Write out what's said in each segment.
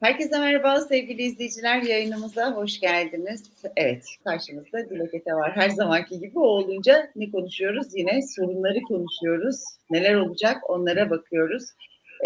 Herkese merhaba sevgili izleyiciler. Yayınımıza hoş geldiniz. Evet, karşımızda Dilek Ete var. Her zamanki gibi o olunca ne konuşuyoruz? Yine sorunları konuşuyoruz. Neler olacak onlara bakıyoruz.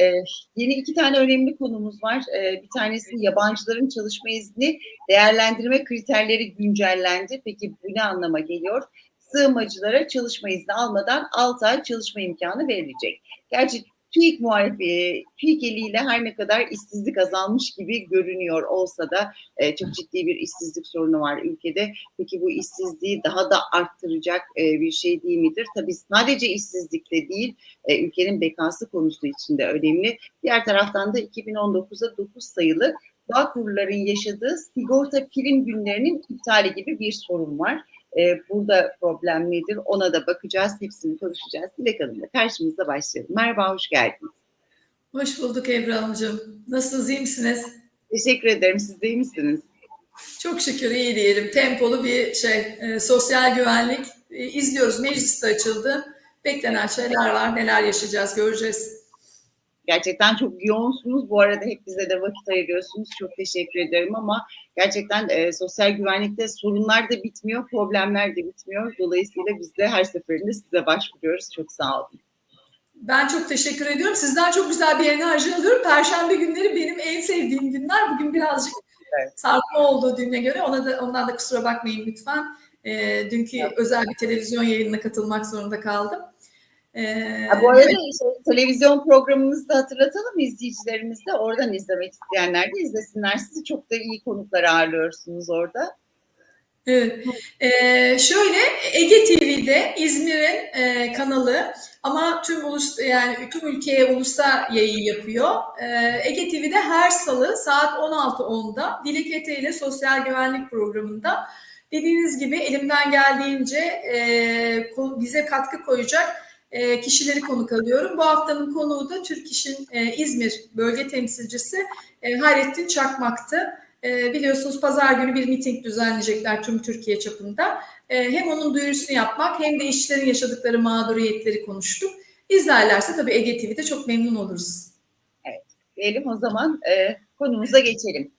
Ee, yeni iki tane önemli konumuz var. Ee, bir tanesi yabancıların çalışma izni değerlendirme kriterleri güncellendi. Peki bu ne anlama geliyor? Sığınmacılara çalışma izni almadan 6 ay çalışma imkanı verilecek. Gerçi TÜİK muhalifi, TÜİK eliyle her ne kadar işsizlik azalmış gibi görünüyor olsa da e, çok ciddi bir işsizlik sorunu var ülkede. Peki bu işsizliği daha da arttıracak e, bir şey değil midir? Tabii sadece işsizlikte değil, e, ülkenin bekası konusu için de önemli. Diğer taraftan da 2019'da 9 sayılı bağ kurların yaşadığı sigorta prim günlerinin iptali gibi bir sorun var. Ee, burada problem nedir ona da bakacağız. Hepsini konuşacağız. Dilek Hanım'la karşımızda başlayalım. Merhaba, hoş geldiniz. Hoş bulduk Ebru Hanımcığım. Nasılsınız, iyi misiniz? Teşekkür ederim. Siz de iyi misiniz? Çok şükür iyi diyelim. Tempolu bir şey, e, sosyal güvenlik. E, izliyoruz. Meclis de açıldı. Beklenen şeyler var. Neler yaşayacağız göreceğiz. Gerçekten çok yoğunsunuz. Bu arada hep bize de vakit ayırıyorsunuz. Çok teşekkür ederim ama gerçekten e, sosyal güvenlikte sorunlar da bitmiyor, problemler de bitmiyor. Dolayısıyla biz de her seferinde size başvuruyoruz. Çok sağ olun. Ben çok teşekkür ediyorum. Sizden çok güzel bir enerji alıyorum. Perşembe günleri benim en sevdiğim günler. Bugün birazcık evet. sarkma olduğu düne göre ona da ondan da kusura bakmayın lütfen. E, dünkü evet. özel bir televizyon yayınına katılmak zorunda kaldım. Ha, bu arada işte, televizyon programımızı da hatırlatalım izleyicilerimiz de oradan izlemek isteyenler de izlesinler. Sizi çok da iyi konuklar ağırlıyorsunuz orada. Evet. Ee, şöyle Ege TV'de İzmir'in e, kanalı ama tüm ulus yani tüm ülkeye ulusta yayın yapıyor. Ee, Ege TV'de her salı saat 16.10'da Dilek Ete ile sosyal güvenlik programında dediğiniz gibi elimden geldiğince e, bize katkı koyacak kişileri konuk alıyorum. Bu haftanın konuğu da Türk İş'in İzmir bölge temsilcisi Hayrettin Çakmak'tı. Biliyorsunuz pazar günü bir miting düzenleyecekler tüm Türkiye çapında. Hem onun duyurusunu yapmak hem de işçilerin yaşadıkları mağduriyetleri konuştuk. İzlerlerse tabii Ege TV'de çok memnun oluruz. Evet, diyelim o zaman e, konumuza geçelim.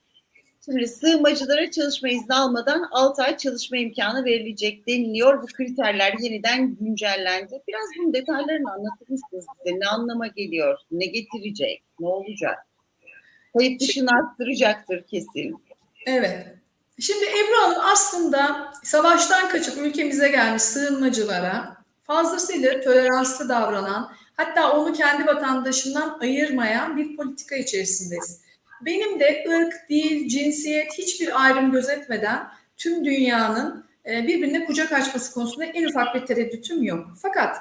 Şimdi sığınmacılara çalışma izni almadan 6 ay çalışma imkanı verilecek deniliyor. Bu kriterler yeniden güncellendi. Biraz bunun detaylarını anlatır mısınız bize? Ne anlama geliyor? Ne getirecek? Ne olacak? Kayıt dışını arttıracaktır kesin. Evet. Şimdi Ebru Hanım aslında savaştan kaçıp ülkemize gelmiş sığınmacılara fazlasıyla toleranslı davranan hatta onu kendi vatandaşından ayırmayan bir politika içerisindeyiz. Benim de ırk, dil, cinsiyet hiçbir ayrım gözetmeden tüm dünyanın birbirine kucak açması konusunda en ufak bir tereddütüm yok. Fakat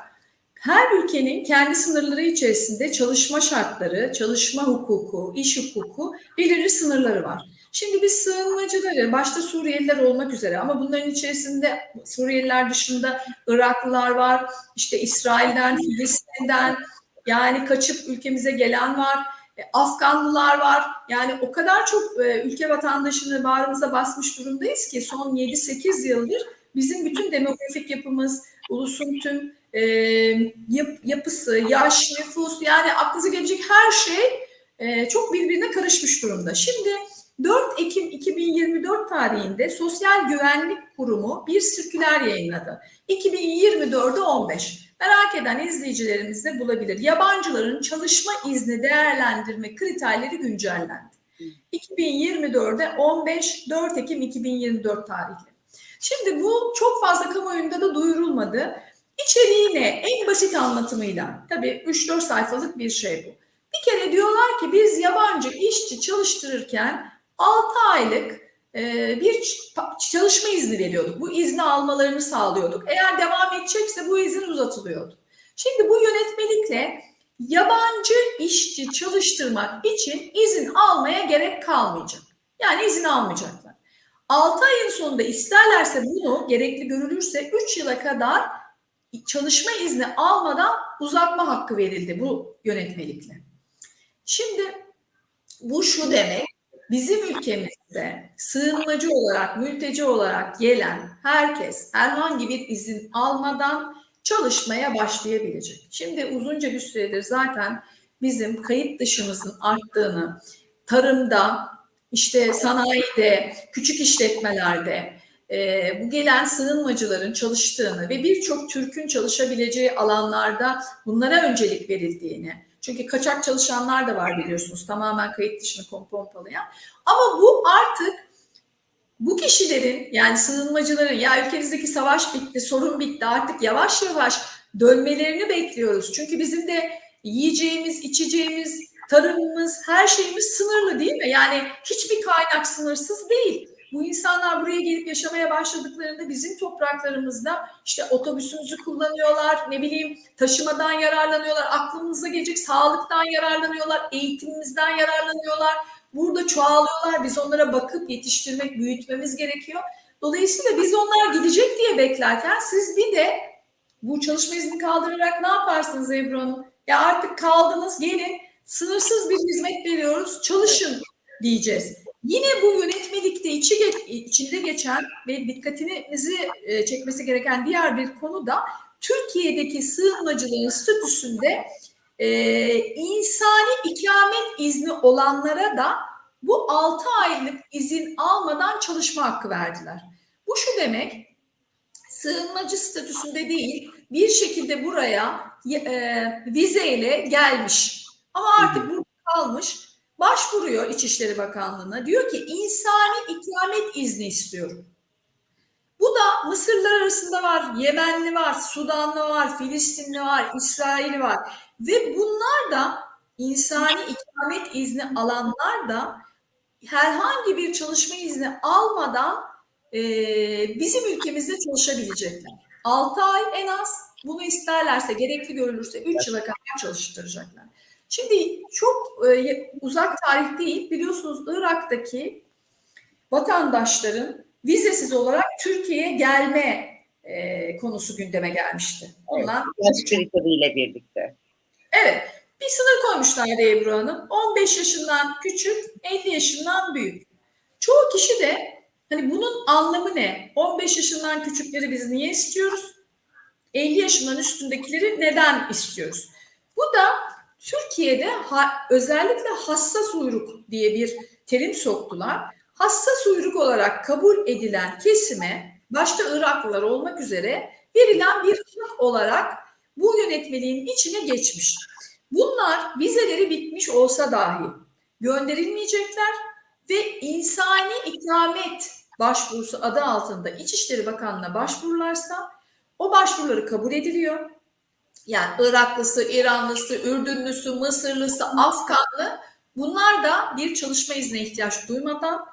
her ülkenin kendi sınırları içerisinde çalışma şartları, çalışma hukuku, iş hukuku belirli sınırları var. Şimdi biz sığınmacıları, başta Suriyeliler olmak üzere ama bunların içerisinde Suriyeliler dışında Iraklılar var, işte İsrail'den, Filistin'den yani kaçıp ülkemize gelen var. Afganlılar var. Yani o kadar çok e, ülke vatandaşını bağrımıza basmış durumdayız ki son 7-8 yıldır bizim bütün demografik yapımız, ulusun tüm e, yap, yapısı, yaş, nüfus yani aklınıza gelecek her şey e, çok birbirine karışmış durumda. Şimdi 4 Ekim 2024 tarihinde Sosyal Güvenlik Kurumu bir sirküler yayınladı. 2024'de 15 merak eden izleyicilerimiz de bulabilir. Yabancıların çalışma izni değerlendirme kriterleri güncellendi. 2024'de 15 4 Ekim 2024 tarihli. Şimdi bu çok fazla kamuoyunda da duyurulmadı. İçeriği ne? En basit anlatımıyla. Tabii 3-4 sayfalık bir şey bu. Bir kere diyorlar ki biz yabancı işçi çalıştırırken 6 aylık bir çalışma izni veriyorduk. Bu izni almalarını sağlıyorduk. Eğer devam edecekse bu izin uzatılıyordu. Şimdi bu yönetmelikle yabancı işçi çalıştırmak için izin almaya gerek kalmayacak. Yani izin almayacaklar. 6 ayın sonunda isterlerse bunu gerekli görülürse 3 yıla kadar çalışma izni almadan uzatma hakkı verildi bu yönetmelikle. Şimdi bu şu demek bizim ülkemizde sığınmacı olarak, mülteci olarak gelen herkes herhangi bir izin almadan çalışmaya başlayabilecek. Şimdi uzunca bir süredir zaten bizim kayıt dışımızın arttığını, tarımda, işte sanayide, küçük işletmelerde e, bu gelen sığınmacıların çalıştığını ve birçok Türk'ün çalışabileceği alanlarda bunlara öncelik verildiğini, çünkü kaçak çalışanlar da var biliyorsunuz tamamen kayıt dışını pompalayan. Ama bu artık bu kişilerin yani sığınmacıların ya ülkemizdeki savaş bitti, sorun bitti artık yavaş yavaş dönmelerini bekliyoruz. Çünkü bizim de yiyeceğimiz, içeceğimiz, tarımımız, her şeyimiz sınırlı değil mi? Yani hiçbir kaynak sınırsız değil. Bu insanlar buraya gelip yaşamaya başladıklarında bizim topraklarımızda işte otobüsümüzü kullanıyorlar, ne bileyim taşımadan yararlanıyorlar, aklımıza gelecek sağlıktan yararlanıyorlar, eğitimimizden yararlanıyorlar. Burada çoğalıyorlar, biz onlara bakıp yetiştirmek, büyütmemiz gerekiyor. Dolayısıyla biz onlar gidecek diye beklerken siz bir de bu çalışma izni kaldırarak ne yaparsınız Ebru Hanım? Ya artık kaldınız gelin sınırsız bir hizmet veriyoruz çalışın diyeceğiz. Yine bu yönetmelikte içi, içinde geçen ve dikkatinizi e, çekmesi gereken diğer bir konu da Türkiye'deki sığınmacıların statüsünde e, insani ikamet izni olanlara da bu 6 aylık izin almadan çalışma hakkı verdiler. Bu şu demek sığınmacı statüsünde değil bir şekilde buraya e, vizeyle gelmiş. Ama artık burada kalmış başvuruyor İçişleri Bakanlığı'na. Diyor ki insani ikamet izni istiyorum. Bu da Mısırlar arasında var, Yemenli var, Sudanlı var, Filistinli var, İsrail var. Ve bunlar da insani ikamet izni alanlar da herhangi bir çalışma izni almadan e, bizim ülkemizde çalışabilecekler. 6 ay en az bunu isterlerse gerekli görülürse 3 yıla kadar çalıştıracaklar. Şimdi çok e, uzak tarih değil biliyorsunuz Irak'taki vatandaşların vizesiz olarak Türkiye'ye gelme e, konusu gündeme gelmişti. Onlar yaş kriteriyle birlikte. Evet. Bir sınır koymuşlardı Ebru Hanım. 15 yaşından küçük, 50 yaşından büyük. Çoğu kişi de hani bunun anlamı ne? 15 yaşından küçükleri biz niye istiyoruz? 50 yaşından üstündekileri neden istiyoruz? Bu da Türkiye'de ha, özellikle hassas uyruk diye bir terim soktular. Hassas uyruk olarak kabul edilen kesime başta Iraklılar olmak üzere verilen bir hak olarak bu yönetmeliğin içine geçmiş. Bunlar vizeleri bitmiş olsa dahi gönderilmeyecekler ve insani ikamet başvurusu adı altında İçişleri Bakanlığı'na başvurularsa o başvuruları kabul ediliyor. Yani Iraklısı, İranlısı, Ürdünlüsü, Mısırlısı, Afganlı bunlar da bir çalışma iznine ihtiyaç duymadan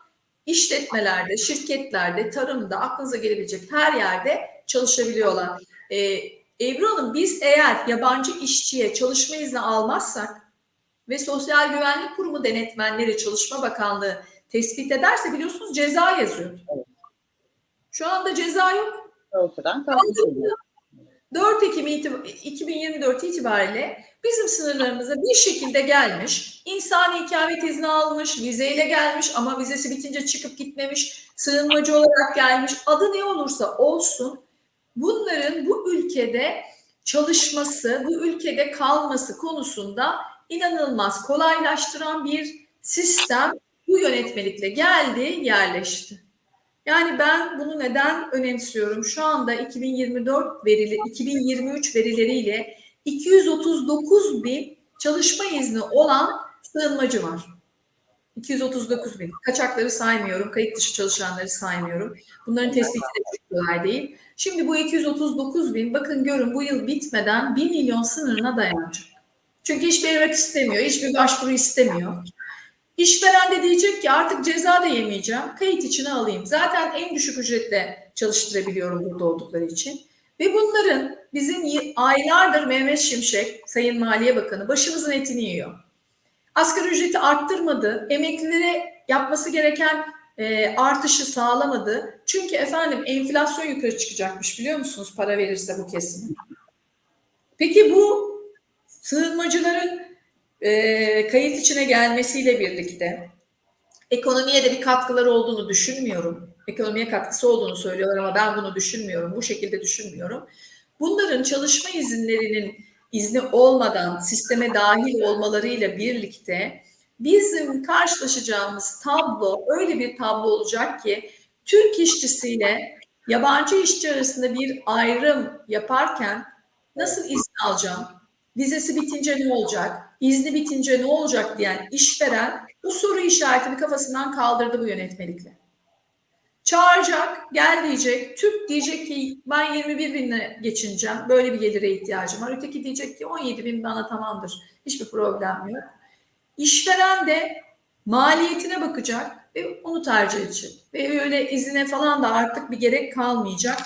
işletmelerde, şirketlerde, tarımda, aklınıza gelebilecek her yerde çalışabiliyorlar. Ee, Ebru Hanım biz eğer yabancı işçiye çalışma izni almazsak ve Sosyal Güvenlik Kurumu denetmenleri Çalışma Bakanlığı tespit ederse biliyorsunuz ceza yazıyor. Şu anda ceza yok. Ortadan 4 Ekim 2024 itibariyle bizim sınırlarımıza bir şekilde gelmiş, insani ikamet izni almış, vizeyle gelmiş ama vizesi bitince çıkıp gitmemiş, sığınmacı olarak gelmiş, adı ne olursa olsun bunların bu ülkede çalışması, bu ülkede kalması konusunda inanılmaz kolaylaştıran bir sistem bu yönetmelikle geldi, yerleşti. Yani ben bunu neden önemsiyorum? Şu anda 2024 verili, 2023 verileriyle 239 bin çalışma izni olan sığınmacı var. 239 bin. Kaçakları saymıyorum, kayıt dışı çalışanları saymıyorum. Bunların tespiti de çok kolay değil. Şimdi bu 239 bin, bakın görün bu yıl bitmeden 1 milyon sınırına dayanacak. Çünkü hiçbir evrak istemiyor, hiçbir başvuru istemiyor. İşveren de diyecek ki artık ceza da yemeyeceğim, kayıt içine alayım. Zaten en düşük ücretle çalıştırabiliyorum burada oldukları için. Ve bunların bizim aylardır Mehmet Şimşek, Sayın Maliye Bakanı başımızın etini yiyor. Asgari ücreti arttırmadı, emeklilere yapması gereken e, artışı sağlamadı. Çünkü efendim enflasyon yukarı çıkacakmış biliyor musunuz para verirse bu kesim. Peki bu sığınmacıların e, kayıt içine gelmesiyle birlikte ekonomiye de bir katkıları olduğunu düşünmüyorum. Ekonomiye katkısı olduğunu söylüyorlar ama ben bunu düşünmüyorum. Bu şekilde düşünmüyorum. Bunların çalışma izinlerinin izni olmadan sisteme dahil olmalarıyla birlikte bizim karşılaşacağımız tablo öyle bir tablo olacak ki Türk işçisiyle yabancı işçi arasında bir ayrım yaparken nasıl izin alacağım, vizesi bitince ne olacak, izni bitince ne olacak diyen işveren bu soru işaretini kafasından kaldırdı bu yönetmelikle. Çağıracak, gel diyecek, Türk diyecek ki ben 21 binle geçineceğim, böyle bir gelire ihtiyacım var. Öteki diyecek ki 17 bin bana tamamdır, hiçbir problem yok. İşveren de maliyetine bakacak ve onu tercih edecek. Ve öyle izine falan da artık bir gerek kalmayacak.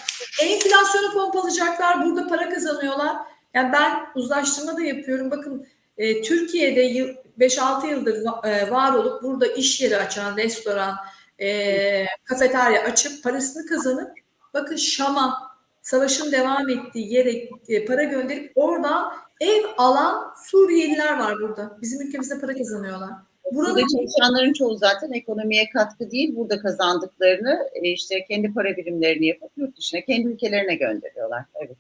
Enflasyonu pompalayacaklar, burada para kazanıyorlar. Yani ben uzlaştırma da yapıyorum. Bakın e, Türkiye'de yıl, 5-6 yıldır e, var olup burada iş yeri açan, restoran, e, kafeterya açıp parasını kazanıp bakın Şam'a savaşın devam ettiği yere e, para gönderip oradan ev alan Suriyeliler var burada. Bizim ülkemizde para kazanıyorlar. Burada Burada çalışanların çoğu zaten ekonomiye katkı değil, burada kazandıklarını e, işte kendi para birimlerini yapıp yurt dışına, kendi ülkelerine gönderiyorlar. Evet.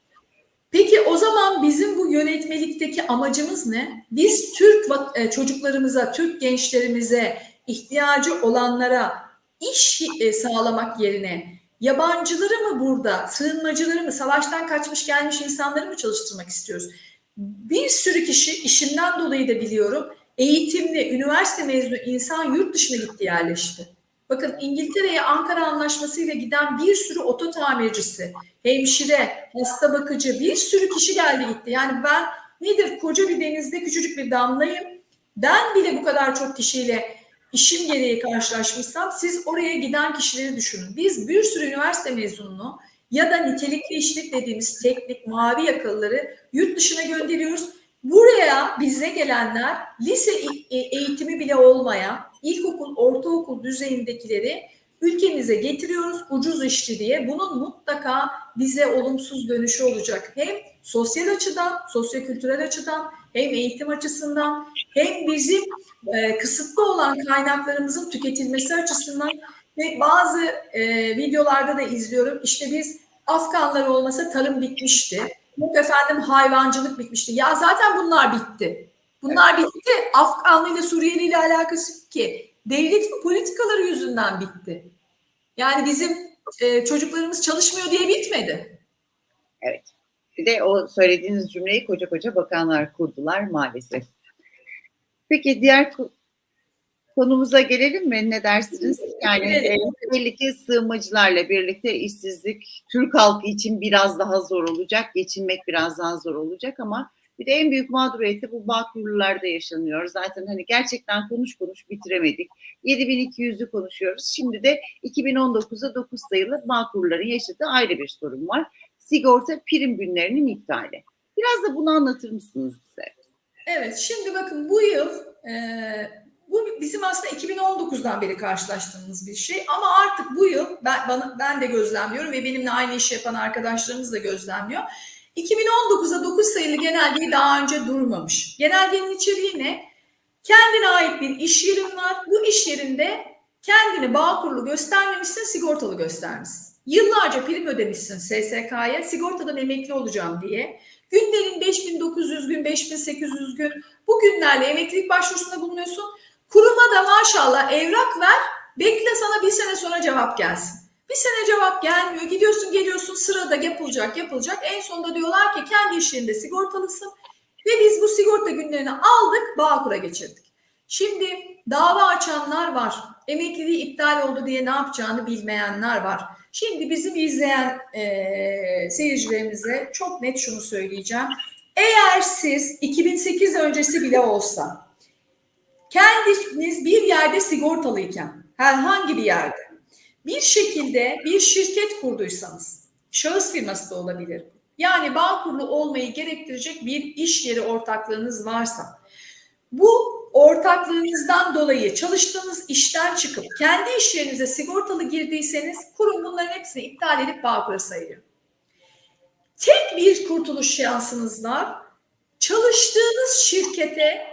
Peki o zaman bizim bu yönetmelikteki amacımız ne? Biz Türk e, çocuklarımıza, Türk gençlerimize, ihtiyacı olanlara iş e, sağlamak yerine yabancıları mı burada, sığınmacıları mı, savaştan kaçmış gelmiş insanları mı çalıştırmak istiyoruz? Bir sürü kişi işimden dolayı da biliyorum eğitimli, üniversite mezunu insan yurt dışına gitti yerleşti. Bakın İngiltere'ye Ankara Anlaşması ile giden bir sürü oto tamircisi, hemşire, hasta bakıcı bir sürü kişi geldi gitti. Yani ben nedir koca bir denizde küçücük bir damlayım. Ben bile bu kadar çok kişiyle işim gereği karşılaşmışsam siz oraya giden kişileri düşünün. Biz bir sürü üniversite mezununu ya da nitelikli işlik dediğimiz teknik mavi yakalıları yurt dışına gönderiyoruz. Buraya bize gelenler lise e- eğitimi bile olmayan ilkokul, ortaokul düzeyindekileri ülkemize getiriyoruz ucuz işçi diye. Bunun mutlaka bize olumsuz dönüşü olacak. Hem sosyal açıdan, sosyokültürel açıdan, hem eğitim açısından, hem bizim e, kısıtlı olan kaynaklarımızın tüketilmesi açısından ve bazı e, videolarda da izliyorum. İşte biz Afganlar olmasa tarım bitmişti. Yok efendim hayvancılık bitmişti. Ya zaten bunlar bitti. Bunlar bitti. Afganlı ile Suriyeli ile alakası yok ki. Devletin politikaları yüzünden bitti. Yani bizim e, çocuklarımız çalışmıyor diye bitmedi. Evet. Bir de o söylediğiniz cümleyi koca koca bakanlar kurdular maalesef. Peki diğer ko- konumuza gelelim mi? Ne dersiniz? Yani Evet. belli ki sığınmacılarla birlikte işsizlik Türk halkı için biraz daha zor olacak. Geçinmek biraz daha zor olacak ama bir de en büyük mağduriyeti bu bağ kurulularda yaşanıyor. Zaten hani gerçekten konuş konuş bitiremedik. 7200'ü konuşuyoruz. Şimdi de 2019'da 9 sayılı bağ kurulların yaşadığı ayrı bir sorun var. Sigorta prim günlerinin iptali. Biraz da bunu anlatır mısınız bize? Evet, şimdi bakın bu yıl e, bu bizim aslında 2019'dan beri karşılaştığımız bir şey ama artık bu yıl ben bana ben de gözlemliyorum ve benimle aynı işi yapan arkadaşlarımız da gözlemliyor. 2019'da 9 sayılı genelgeyi daha önce durmamış. Genelgenin içeriği ne? Kendine ait bir iş yerin var. Bu iş yerinde kendini bağ kurulu göstermemişsin, sigortalı göstermişsin. Yıllarca prim ödemişsin SSK'ya, sigortadan emekli olacağım diye. Günlerin 5900 gün, 5800 gün bu günlerle emeklilik başvurusunda bulunuyorsun. Kuruma da maşallah evrak ver, bekle sana bir sene sonra cevap gelsin. Bir sene cevap gelmiyor, gidiyorsun geliyorsun sırada yapılacak yapılacak. En sonunda diyorlar ki kendi iş yerinde sigortalısın ve biz bu sigorta günlerini aldık Bağkur'a geçirdik. Şimdi dava açanlar var. Emekliliği iptal oldu diye ne yapacağını bilmeyenler var. Şimdi bizim izleyen eee seyircilerimize çok net şunu söyleyeceğim. Eğer siz 2008 öncesi bile olsa kendiniz bir yerde sigortalıyken herhangi bir yerde bir şekilde bir şirket kurduysanız şahıs firması da olabilir. Yani bağ kurulu olmayı gerektirecek bir iş yeri ortaklığınız varsa bu ortaklığınızdan dolayı çalıştığınız işten çıkıp kendi iş yerinize sigortalı girdiyseniz kurum bunların hepsini iptal edip Bağkur'a sayıyor. Tek bir kurtuluş şansınız var. Çalıştığınız şirkete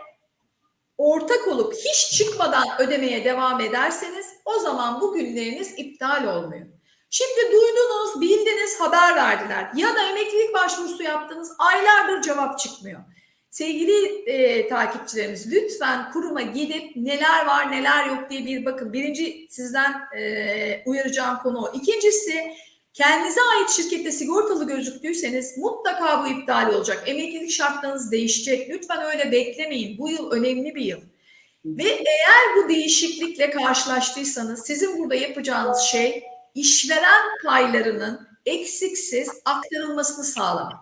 ortak olup hiç çıkmadan ödemeye devam ederseniz o zaman bu günleriniz iptal olmuyor. Şimdi duydunuz, bildiniz, haber verdiler ya da emeklilik başvurusu yaptınız aylardır cevap çıkmıyor. Sevgili e, takipçilerimiz lütfen kuruma gidip neler var neler yok diye bir bakın. Birinci sizden e, uyaracağım konu o. İkincisi kendinize ait şirkette sigortalı gözüktüyseniz mutlaka bu iptal olacak. Emeklilik şartlarınız değişecek. Lütfen öyle beklemeyin. Bu yıl önemli bir yıl. Ve eğer bu değişiklikle karşılaştıysanız sizin burada yapacağınız şey işveren paylarının eksiksiz aktarılmasını sağlamak.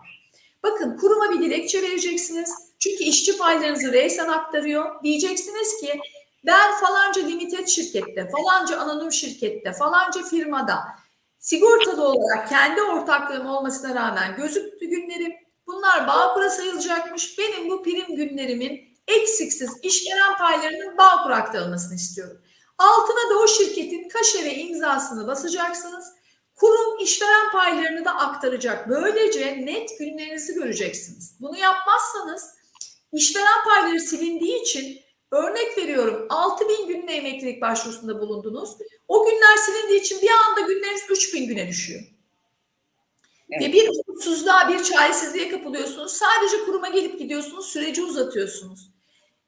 Bakın kuruma bir dilekçe vereceksiniz. Çünkü işçi paylarınızı reysen aktarıyor. Diyeceksiniz ki ben falanca limited şirkette, falanca anonim şirkette, falanca firmada sigortalı olarak kendi ortaklığım olmasına rağmen gözüktü günlerim. Bunlar Bağkur'a sayılacakmış. Benim bu prim günlerimin eksiksiz işveren paylarının Bağkur'a aktarılmasını istiyorum. Altına da o şirketin kaşe ve imzasını basacaksınız. Kurum işveren paylarını da aktaracak. Böylece net günlerinizi göreceksiniz. Bunu yapmazsanız işveren payları silindiği için örnek veriyorum 6000 günlük emeklilik başvurusunda bulundunuz. O günler silindiği için bir anda günleriniz 3000 güne düşüyor. Evet. Ve bir umutsuzluğa, bir çaresizliğe kapılıyorsunuz. Sadece kuruma gelip gidiyorsunuz, süreci uzatıyorsunuz.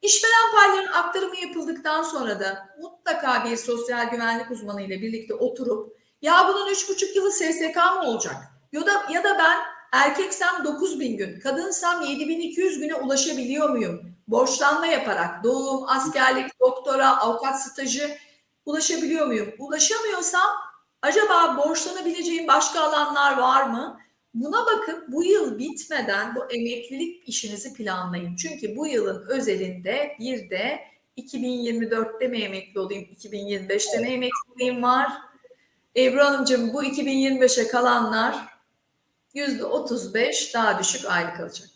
İşveren paylarının aktarımı yapıldıktan sonra da mutlaka bir sosyal güvenlik uzmanı ile birlikte oturup ya bunun üç buçuk yılı SSK mı olacak? Ya da, ya da ben erkeksem 9000 gün, kadınsam 7200 güne ulaşabiliyor muyum? Borçlanma yaparak doğum, askerlik, doktora, avukat stajı ulaşabiliyor muyum? Ulaşamıyorsam acaba borçlanabileceğim başka alanlar var mı? Buna bakıp bu yıl bitmeden bu emeklilik işinizi planlayın. Çünkü bu yılın özelinde bir de 2024'te mi emekli olayım, 2025'te mi emekli olayım var. Ebru Hanımcığım bu 2025'e kalanlar %35 daha düşük aylık alacaklar.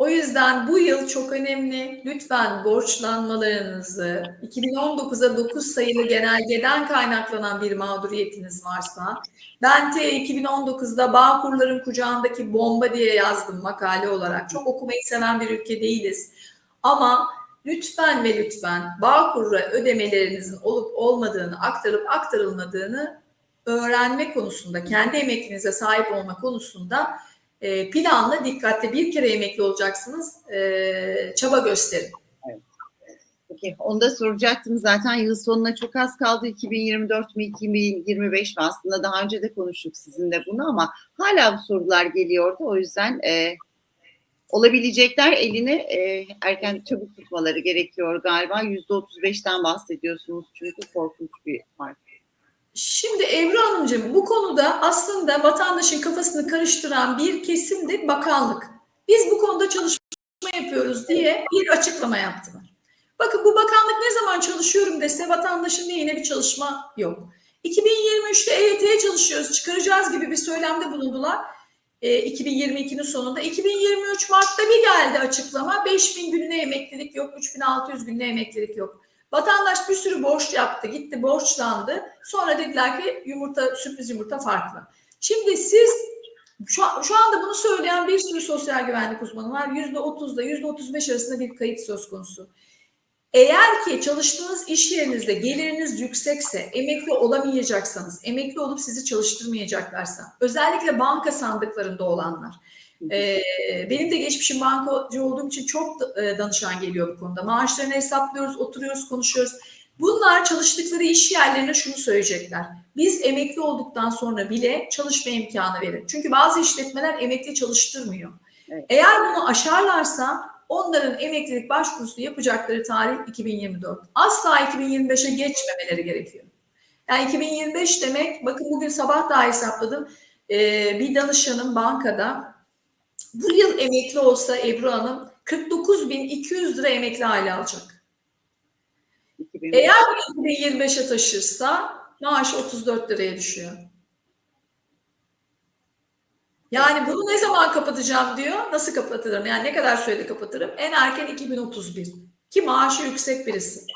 O yüzden bu yıl çok önemli. Lütfen borçlanmalarınızı 2019'a 9 sayılı genelgeden kaynaklanan bir mağduriyetiniz varsa ben T 2019'da Bağkurların kucağındaki bomba diye yazdım makale olarak. Çok okumayı seven bir ülke değiliz. Ama lütfen ve lütfen Bağkur'a ödemelerinizin olup olmadığını, aktarıp aktarılmadığını öğrenme konusunda, kendi emeklinize sahip olma konusunda e, planla, dikkatli bir kere emekli olacaksınız, e, çaba gösterin. Peki onu da soracaktım. Zaten yıl sonuna çok az kaldı. 2024 mi 2025 mi? Aslında daha önce de konuştuk sizinle bunu ama hala bu sorular geliyordu. O yüzden e, olabilecekler elini e, erken çabuk tutmaları gerekiyor galiba. %35'ten bahsediyorsunuz. Çünkü korkunç bir fark. Şimdi Ebru Hanımcığım bu konuda aslında vatandaşın kafasını karıştıran bir kesim de bakanlık. Biz bu konuda çalışma yapıyoruz diye bir açıklama yaptılar. Bakın bu bakanlık ne zaman çalışıyorum dese vatandaşın yine bir çalışma yok. 2023'te EYT'ye çalışıyoruz, çıkaracağız gibi bir söylemde bulundular. E, 2022'nin sonunda. 2023 Mart'ta bir geldi açıklama. 5000 günlüğüne emeklilik yok, 3600 günlüğüne emeklilik yok. Vatandaş bir sürü borç yaptı, gitti borçlandı. Sonra dediler ki yumurta, sürpriz yumurta farklı. Şimdi siz şu, şu anda bunu söyleyen bir sürü sosyal güvenlik uzmanı var. %30'da %35 arasında bir kayıp söz konusu. Eğer ki çalıştığınız iş yerinizde geliriniz yüksekse, emekli olamayacaksanız, emekli olup sizi çalıştırmayacaklarsa, özellikle banka sandıklarında olanlar, e, benim de geçmişim bankacı olduğum için çok e, danışan geliyor bu konuda. Maaşlarını hesaplıyoruz, oturuyoruz, konuşuyoruz. Bunlar çalıştıkları iş yerlerine şunu söyleyecekler. Biz emekli olduktan sonra bile çalışma imkanı verin. Çünkü bazı işletmeler emekli çalıştırmıyor. Evet. Eğer bunu aşarlarsa onların emeklilik başvurusu yapacakları tarih 2024. Asla 2025'e geçmemeleri gerekiyor. Yani 2025 demek, bakın bugün sabah daha hesapladım. Bir danışanım bankada bu yıl emekli olsa Ebru Hanım 49.200 lira emekli aile alacak. 2025. Eğer bu 2025'e taşırsa maaş 34 liraya düşüyor. Yani bunu ne zaman kapatacağım diyor. Nasıl kapatırım? Yani ne kadar sürede kapatırım? En erken 2031. Ki maaşı yüksek birisi.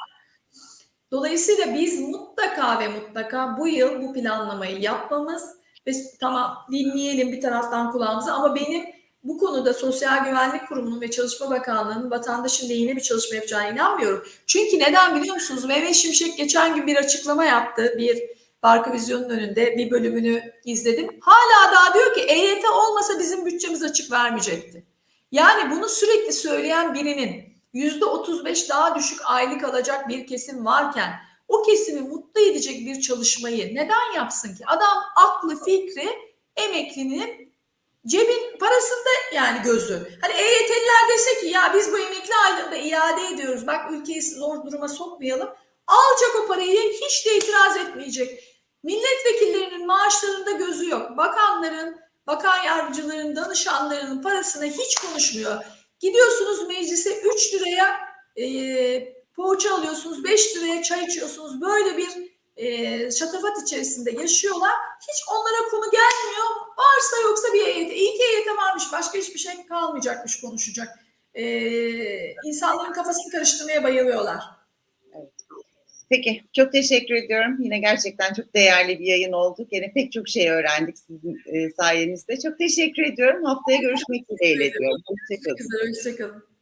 Dolayısıyla biz mutlaka ve mutlaka bu yıl bu planlamayı yapmamız ve tamam dinleyelim bir taraftan kulağımızı ama benim bu konuda Sosyal Güvenlik Kurumu'nun ve Çalışma Bakanlığı'nın vatandaşın lehine bir çalışma yapacağına inanmıyorum. Çünkü neden biliyor musunuz? Mehmet Şimşek geçen gün bir açıklama yaptı. Bir Barka Vizyon'un önünde bir bölümünü izledim. Hala daha diyor ki EYT olmasa bizim bütçemiz açık vermeyecekti. Yani bunu sürekli söyleyen birinin yüzde 35 daha düşük aylık alacak bir kesim varken o kesimi mutlu edecek bir çalışmayı neden yapsın ki? Adam aklı fikri emeklinin cebin parasında yani gözü. Hani EYT'liler dese ki ya biz bu emekli aylığında iade ediyoruz. Bak ülkeyi zor duruma sokmayalım. Alacak o parayı hiç de itiraz etmeyecek. Milletvekillerinin maaşlarında gözü yok. Bakanların, bakan yardımcıların, danışanlarının parasına hiç konuşmuyor. Gidiyorsunuz meclise 3 liraya e, poğaça alıyorsunuz, 5 liraya çay içiyorsunuz. Böyle bir e, şatafat içerisinde yaşıyorlar. Hiç onlara konu gelmiyor. Varsa yoksa bir EYT. İyi ki EYT varmış. Başka hiçbir şey kalmayacakmış konuşacak. E, insanların kafasını karıştırmaya bayılıyorlar. Peki, çok teşekkür ediyorum. Yine gerçekten çok değerli bir yayın oldu. Yine pek çok şey öğrendik sizin e, sayenizde. Çok teşekkür ediyorum. Haftaya görüşmek dileğiyle diyorum. Hoşçakalın. Hoşçakalın.